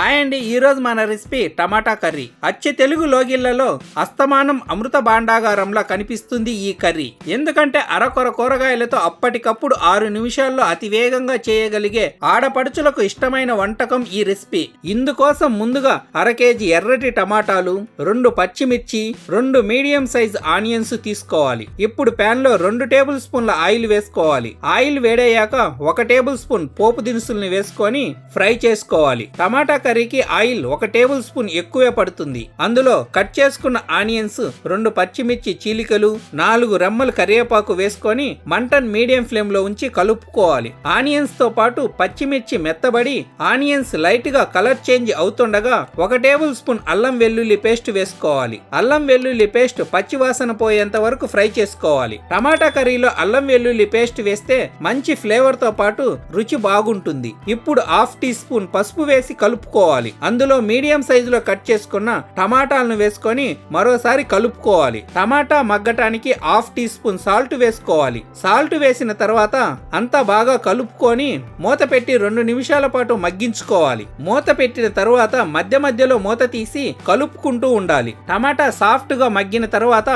Hi అండి ఈరోజు మన రెసిపీ టమాటా కర్రీ. అచ్చే తెలుగు లోగిళ్ళలో అస్తమానం అమృత భాండాగారంలా కనిపిస్తుంది ఈ కర్రీ. ఎందుకంటే అరకొర కూరగాయలతో అప్పటికప్పుడు ఆరు నిమిషాల్లో అతి వేగంగా చేయగలిగే ఆడపడుచులకు ఇష్టమైన వంటకం ఈ రెసిపీ. ఇందుకోసం ముందుగా అర కేజీ ఎర్రటి టమాటాలు రెండు పచ్చిమిర్చి రెండు మీడియం సైజ్ ఆనియన్స్ తీసుకోవాలి. ఇప్పుడు ప్యాన్లో రెండు టేబుల్ స్పూన్ల ఆయిల్ వేసుకోవాలి. ఆయిల్ వేడయ్యాక ఒక టేబుల్ స్పూన్ పోపు దినుసుల్ని వేసుకొని ఫ్రై చేసుకోవాలి. టమాటా కర్రీకి ఆయిల్ ఒక టేబుల్ స్పూన్ ఎక్కువే పడుతుంది. అందులో కట్ చేసుకున్న ఆనియన్స్ రెండు పచ్చిమిర్చి చీలికలు నాలుగు రెమ్మలు కరివేపాకు వేసుకొని మంటన్ మీడియం ఫ్లేమ్లో ఉంచి కలుపుకోవాలి. ఆనియన్స్తో పాటు పచ్చిమిర్చి మెత్తబడి ఆనియన్స్ లైట్గా కలర్ చేంజ్ అవుతుండగా ఒక టేబుల్ స్పూన్ అల్లం వెల్లుల్లి పేస్ట్ వేసుకోవాలి. అల్లం వెల్లుల్లి పేస్ట్ పచ్చి వాసన పోయేంత వరకు ఫ్రై చేసుకోవాలి. టమాటా కర్రీలో అల్లం వెల్లుల్లి పేస్ట్ వేస్తే మంచి ఫ్లేవర్తో పాటు రుచి బాగుంటుంది. ఇప్పుడు హాఫ్ టీ స్పూన్ పసుపు వేసి కలుపు కలుపుకోవాలి. అందులో మీడియం సైజులో కట్ చేసుకున్న టమాటాలను వేసుకొని మరోసారి కలుపుకోవాలి. టమాటా మగ్గటానికి హాఫ్ టీ స్పూన్ సాల్ట్ వేసుకోవాలి. సాల్ట్ వేసిన తర్వాత అంతా బాగా కలుపుకొని మూత పెట్టి రెండు నిమిషాల పాటు మగ్గించుకోవాలి. మూత పెట్టిన తర్వాత మధ్య మధ్యలో మూత తీసి కలుపుకుంటూ ఉండాలి. టమాటా సాఫ్ట్గా మగ్గిన తర్వాత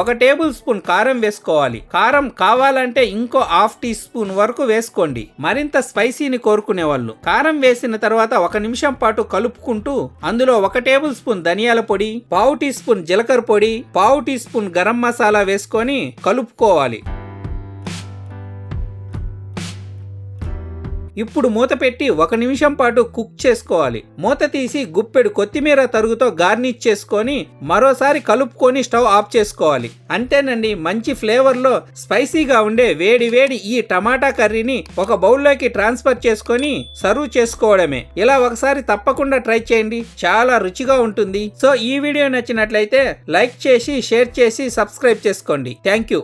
ఒక టేబుల్ స్పూన్ కారం వేసుకోవాలి. కారం కావాలంటే ఇంకో హాఫ్ టీ స్పూన్ వరకు వేసుకోండి. మరింత స్పైసీని కోరుకునే వాళ్ళు కారం వేసిన తర్వాత ఒక నిమిషం పాటు కలుపుకుంటూ అందులో ఒక టేబుల్ స్పూన్ ధనియాల పొడి పావు టీ స్పూన్ జీలకర్ర పొడి పావు టీ స్పూన్ గరం మసాలా వేసుకొని కలుపుకోవాలి. ఇప్పుడు మూత పెట్టి ఒక నిమిషం పాటు కుక్ చేసుకోవాలి. మూత తీసి గుప్పెడు కొత్తిమీర తరుగుతో గార్నిష్ చేసుకొని మరోసారి కలుపుకొని స్టవ్ ఆఫ్ చేసుకోవాలి. అంతేనండి మంచి ఫ్లేవర్లో స్పైసీగా ఉండే వేడి వేడి ఈ టమాటా కర్రీని ఒక బౌల్లోకి ట్రాన్స్ఫర్ చేసుకొని సర్వ్ చేసుకోవడమే. ఇలా ఒకసారి తప్పకుండా ట్రై చేయండి. చాలా రుచిగా ఉంటుంది. సో ఈ వీడియో నచ్చినట్లయితే లైక్ చేసి షేర్ చేసి సబ్స్క్రైబ్ చేసుకోండి. Thank you.